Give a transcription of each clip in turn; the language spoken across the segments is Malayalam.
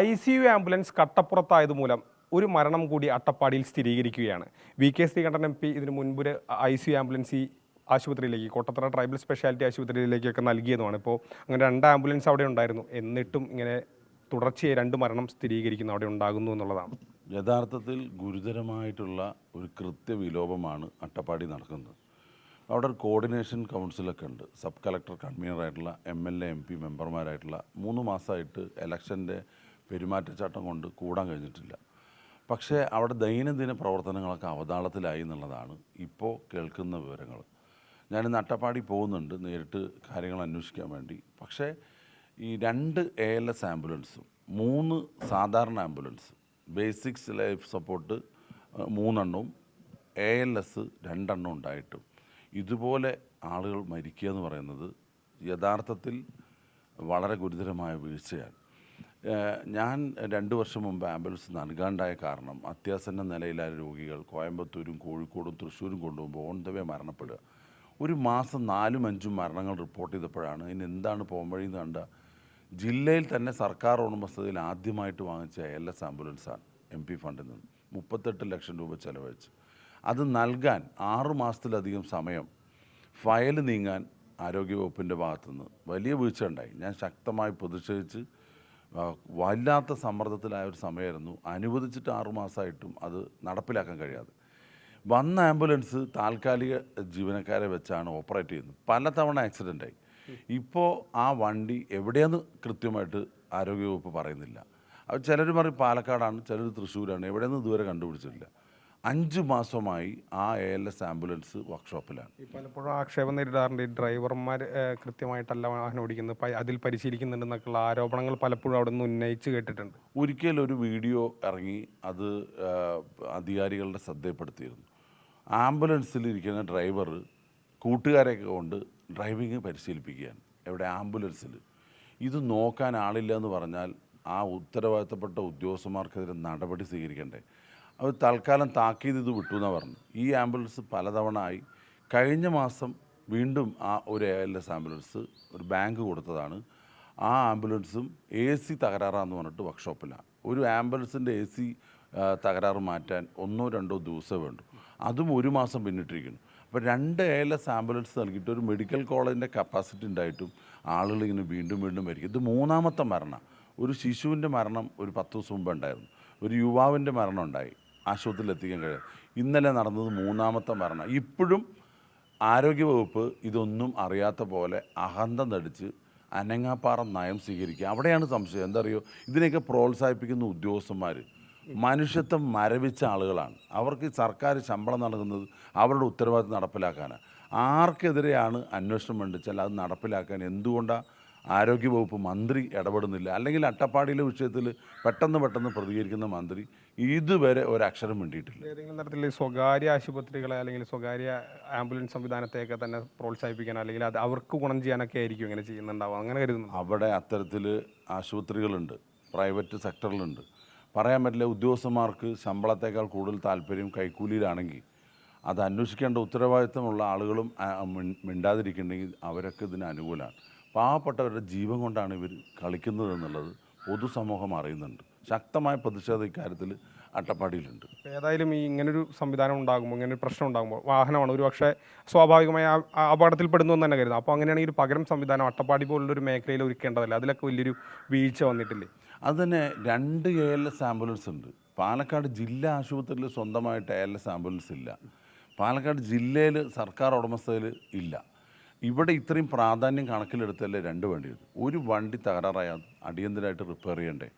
ഐ സി യു ആംബുലൻസ് കട്ടപ്പുറത്തായത് മൂലം ഒരു മരണം കൂടി അട്ടപ്പാടിയിൽ സ്ഥിരീകരിക്കുകയാണ്. V K Sreekandan M P ഇതിനു മുൻപ് ഐ സി യു ആംബുലൻസ് ഈ ആശുപത്രിയിലേക്ക് കോട്ടത്തറ ട്രൈബൽ സ്പെഷ്യാലിറ്റി ആശുപത്രിയിലേക്കൊക്കെ നൽകിയതുമാണ്. ഇപ്പോൾ അങ്ങനെ രണ്ട് ആംബുലൻസ് അവിടെ ഉണ്ടായിരുന്നു. എന്നിട്ടും ഇങ്ങനെ തുടർച്ചയായി രണ്ട് മരണം സ്ഥിരീകരിക്കുന്നു അവിടെ ഉണ്ടാകുന്നു എന്നുള്ളതാണ്. യഥാർത്ഥത്തിൽ ഗുരുതരമായിട്ടുള്ള ഒരു കൃത്യവിലോപമാണ് അട്ടപ്പാടി നടക്കുന്നത്. അവിടെ ഒരു കോർഡിനേഷൻ കൗൺസിലൊക്കെ ഉണ്ട്. Sub collector കൺവീനറായിട്ടുള്ള M L A M P മെമ്പർമാരായിട്ടുള്ള മൂന്ന് മാസമായിട്ട് ഇലക്ഷന്റെ പെരുമാറ്റച്ചട്ടം കൊണ്ട് കൂടാൻ കഴിഞ്ഞിട്ടില്ല. പക്ഷേ അവിടെ ദൈനംദിന പ്രവർത്തനങ്ങളൊക്കെ അവതാളത്തിലായി എന്നുള്ളതാണ് ഇപ്പോൾ കേൾക്കുന്ന വിവരങ്ങൾ. ഞാൻ അട്ടപ്പാടി പോകുന്നുണ്ട് നേരിട്ട് കാര്യങ്ങൾ അന്വേഷിക്കാൻ വേണ്ടി. പക്ഷേ ഈ രണ്ട് എ എൽ എസ് ആംബുലൻസും മൂന്ന് സാധാരണ ആംബുലൻസ് ബേസിക്സ് ലൈഫ് സപ്പോർട്ട് മൂന്നെണ്ണവും എ എൽ എസ് രണ്ടെണ്ണം ഉണ്ടായിട്ടും. ഇതുപോലെ ആളുകൾ മരിക്കുക എന്ന് പറയുന്നത് യഥാർത്ഥത്തിൽ വളരെ ഗുരുതരമായ വീഴ്ചയാണ്. ഞാൻ രണ്ട് വർഷം മുമ്പ് ആംബുലൻസ് നൽകാണ്ടായ കാരണം അത്യാസന്ന നിലയിലായ രോഗികൾ കോയമ്പത്തൂരും കോഴിക്കോടും തൃശ്ശൂരും കൊണ്ടുപോകുമ്പോൾ ഓൺ ദ വേ മരണപ്പെടുക. ഒരു മാസം നാലും അഞ്ചും മരണങ്ങൾ റിപ്പോർട്ട് ചെയ്തപ്പോഴാണ് ഇനി എന്താണ് പോംവഴി എന്ന് കണ്ട ജില്ലയിൽ തന്നെ സർക്കാർ ഉടമസ്ഥതയിൽ ആദ്യമായിട്ട് വാങ്ങിച്ച എൽ എസ് ആംബുലൻസാണ് എം പി ഫണ്ടിൽ നിന്ന്. മുപ്പത്തെട്ട് ലക്ഷം രൂപ ചെലവഴിച്ച്. അത് നൽകാൻ ആറു മാസത്തിലധികം സമയം ഫയൽ നീങ്ങാൻ ആരോഗ്യവകുപ്പിന്റെ ഭാഗത്തുനിന്ന് വലിയ വീഴ്ച ഉണ്ടായി ഞാൻ ശക്തമായി പ്രതിഷേധിച്ച് വല്ലാത്ത സമ്മർദ്ദത്തിലായ ഒരു സമയമായിരുന്നു. അനുവദിച്ചിട്ട് ആറുമാസമായിട്ടും അത് നടപ്പിലാക്കാൻ കഴിയാതെ. വന്ന ആംബുലൻസ് താൽക്കാലിക ജീവനക്കാരെ വെച്ചാണ് ഓപ്പറേറ്റ് ചെയ്യുന്നത്. പലതവണ ആക്സിഡന്റ് ആയി. ഇപ്പോൾ ആ വണ്ടി എവിടെയെന്ന് കൃത്യമായിട്ട് ആരോഗ്യവകുപ്പ് പറയുന്നില്ല. ചിലർ പറയും പാലക്കാടാണ് ചിലർ തൃശ്ശൂരാണ്. എവിടെയെന്ന് ഇതുവരെ കണ്ടുപിടിച്ചിട്ടില്ല. അഞ്ച് മാസമായി ആ എ എൽ എസ് ആംബുലൻസ് വർക്ക്ഷോപ്പിലാണ്. പലപ്പോഴും ആക്ഷേപം നേരിടാറുണ്ട്. ഈ ഡ്രൈവർമാർ കൃത്യമായിട്ടല്ല വാഹനം ഓടിക്കുന്നത്. അതിൽ പരിശീലിക്കുന്നുണ്ടെന്നൊക്കെയുള്ള ആരോപണങ്ങൾ പലപ്പോഴും അവിടെ നിന്ന് ഉന്നയിച്ച് കേട്ടിട്ടുണ്ട്. ഒരിക്കലും ഒരു വീഡിയോ ഇറങ്ങി അത് അധികാരികളുടെ ശ്രദ്ധയിൽപ്പെടുത്തിയിരുന്നു. ആംബുലൻസിൽ ഇരിക്കുന്ന ഡ്രൈവർ കൂട്ടുകാരെയൊക്കെ കൊണ്ട് ഡ്രൈവിംഗ് പരിശീലിപ്പിക്കുകയാണ്. എവിടെ? ആംബുലൻസിൽ. ഇത് നോക്കാൻ ആളില്ല എന്ന് പറഞ്ഞാൽ ആ ഉത്തരവാദിത്തപ്പെട്ട ഉദ്യോഗസ്ഥന്മാർക്കെതിരെ നടപടി സ്വീകരിക്കണ്ടേ? അവർ തൽക്കാലം താക്കീത് ഇത് വിട്ടു എന്നാണ് പറഞ്ഞു. ഈ ആംബുലൻസ് പലതവണ ആയി. കഴിഞ്ഞ മാസം വീണ്ടും ആ ഒരു എ എൽ എസ് ആംബുലൻസ് ഒരു ബാങ്ക് കൊടുത്തതാണ്. ആ ആംബുലൻസും എ സി തകരാറാന്ന് പറഞ്ഞിട്ട് വർക്ക്ഷോപ്പിലാണ് ഒരു ആംബുലൻസിന്റെ എ സി തകരാറ് മാറ്റാൻ ഒന്നോ രണ്ടോ ദിവസമേ വേണ്ടു. അതും ഒരു മാസം പിന്നിട്ടിരിക്കുന്നു. അപ്പോൾ രണ്ട് എ എൽ എസ് ആംബുലൻസ് നൽകിയിട്ട് ഒരു മെഡിക്കൽ കോളേജിന്റെ കപ്പാസിറ്റി ഉണ്ടായിട്ടും ആളുകൾ ഇങ്ങനെ വീണ്ടും വീണ്ടും മരിക്കും ഇത് മൂന്നാമത്തെ മരണം. ഒരു ശിശുവിന്റെ മരണം ഒരു പത്ത് ദിവസം മുമ്പ് ഉണ്ടായിരുന്നു. ഒരു യുവാവിന്റെ മരണം ഉണ്ടായി. ആശുപത്രിയിൽ എത്തിക്കാൻ കഴിയും. ഇന്നലെ നടന്നത് മൂന്നാമത്തെ മരണം. ഇപ്പോഴും ആരോഗ്യവകുപ്പ് ഇതൊന്നും അറിയാത്ത പോലെ അഹന്ത നടിച്ച് അനങ്ങാപ്പാറ നയം സ്വീകരിക്കുക. അവിടെയാണ് സംശയം. എന്താ അറിയോ ഇതിനെയൊക്കെ പ്രോത്സാഹിപ്പിക്കുന്ന ഉദ്യോഗസ്ഥന്മാർ മനുഷ്യത്വം മരവിച്ച ആളുകളാണ്. അവർക്ക് സർക്കാർ ശമ്പളം നൽകുന്നത് അവരുടെ ഉത്തരവാദിത്വം നടപ്പിലാക്കാനാണ്. ആർക്കെതിരെയാണ് അന്വേഷണം വേണ്ടിച്ചാൽ അത് നടപ്പിലാക്കാൻ എന്തുകൊണ്ടാണ് ആരോഗ്യവകുപ്പ് മന്ത്രി ഇടപെടുന്നില്ല. അല്ലെങ്കിൽ അട്ടപ്പാടിയിലെ വിഷയത്തിൽ പെട്ടെന്ന് പെട്ടെന്ന് പ്രതികരിക്കുന്ന മന്ത്രി ഇതുവരെ ഒരക്ഷരം വേണ്ടിയിട്ടില്ല ഏതെങ്കിലും തരത്തിൽ സ്വകാര്യ ആശുപത്രികളെ അല്ലെങ്കിൽ സ്വകാര്യ ആംബുലൻസ് സംവിധാനത്തെയൊക്കെ തന്നെ പ്രോത്സാഹിപ്പിക്കാൻ അല്ലെങ്കിൽ അത് അവർക്ക് ഗുണം ചെയ്യാനൊക്കെ ആയിരിക്കും ഇങ്ങനെ ചെയ്യുന്നുണ്ടാവും അങ്ങനെ കരുതുന്നു അവിടെ അത്തരത്തിൽ ആശുപത്രികളുണ്ട് പ്രൈവറ്റ് സെക്ടറിലുണ്ട്. പറയാൻ പറ്റില്ല ഉദ്യോഗസ്ഥന്മാർക്ക് ശമ്പളത്തേക്കാൾ കൂടുതൽ താല്പര്യം കൈക്കൂലിയിലാണെങ്കിൽ അത് അന്വേഷിക്കേണ്ട ഉത്തരവാദിത്തമുള്ള ആളുകളും മിണ്ടാതിരിക്കുന്നുണ്ടെങ്കിൽ അവരൊക്കെ ഇതിന് അനുകൂലമാണ് പാവപ്പെട്ടവരുടെ ജീവൻ കൊണ്ടാണ് ഇവർ കളിക്കുന്നത് എന്നുള്ളത് പൊതുസമൂഹം അറിയുന്നുണ്ട്. ശക്തമായ പ്രതിഷേധം ഇക്കാര്യത്തിൽ അട്ടപ്പാടിയിലുണ്ട്. ഏതായാലും ഈ ഇങ്ങനൊരു സംവിധാനം ഉണ്ടാകുമ്പോൾ ഇങ്ങനെ ഒരു പ്രശ്നം ഉണ്ടാകുമ്പോൾ വാഹനമാണ് ഒരു പക്ഷേ സ്വാഭാവികമായി അപകടത്തിൽപ്പെടുന്നു എന്ന് തന്നെ കരുതാം. അപ്പോൾ അങ്ങനെയാണെങ്കിൽ ഒരു പകരം സംവിധാനം അട്ടപ്പാടി പോലുള്ളൊരു മേഖലയിൽ ഒരുക്കേണ്ടതല്ല? അതിലൊക്കെ വലിയൊരു വീഴ്ച വന്നിട്ടില്ലേ? അത് തന്നെ രണ്ട് എ എൽ എസ് ആംബുലൻസ് ഉണ്ട്. പാലക്കാട് ജില്ലാ ആശുപത്രിയിൽ സ്വന്തമായിട്ട് എ എൽ എസ് ആംബുലൻസ് ഇല്ല. പാലക്കാട് ജില്ലയിൽ സർക്കാർ ഉടമസ്ഥയിൽ ഇല്ല. ഇവിടെ ഇത്രയും പ്രാധാന്യം കണക്കിലെടുത്തല്ലേ രണ്ട് വണ്ടിയത്? ഒരു വണ്ടി തകരാറായാൽ അടിയന്തരമായിട്ട് റിപ്പയർ ചെയ്യണ്ടേ?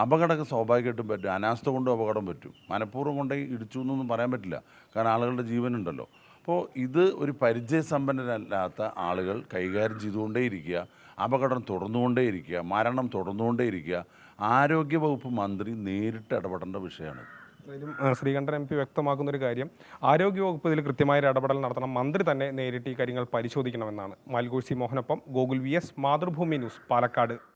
അപകടമൊക്കെ സ്വാഭാവികമായിട്ടും പറ്റും. അനാസ്ഥ കൊണ്ടും അപകടം പറ്റും. മനഃപൂർവം കൊണ്ടേ ഇടിച്ചു എന്നൊന്നും പറയാൻ പറ്റില്ല. കാരണം ആളുകളുടെ ജീവനുണ്ടല്ലോ. അപ്പോൾ ഇത് ഒരു പരിചയസമ്പന്നരല്ലാത്ത ആളുകൾ കൈകാര്യം ചെയ്തുകൊണ്ടേയിരിക്കുക അപകടം തുടർന്നുകൊണ്ടേയിരിക്കുക മരണം തുടർന്നുകൊണ്ടേയിരിക്കുക ആരോഗ്യവകുപ്പ് മന്ത്രി നേരിട്ട് ഇടപെടേണ്ട വിഷയമാണ് ശ്രീകണ്ഠൻ എം പി വ്യക്തമാക്കുന്ന ഒരു കാര്യം. ആരോഗ്യവകുപ്പ് ഇതിൽ കൃത്യമായ ഇടപെടൽ നടത്തണം. മന്ത്രി തന്നെ നേരിട്ട് ഈ കാര്യങ്ങൾ പരിശോധിക്കണമെന്നാണ്. മാൽഗോഴ്സി മോഹനൊപ്പം Gokul V S Mathrubhumi news Palakkad.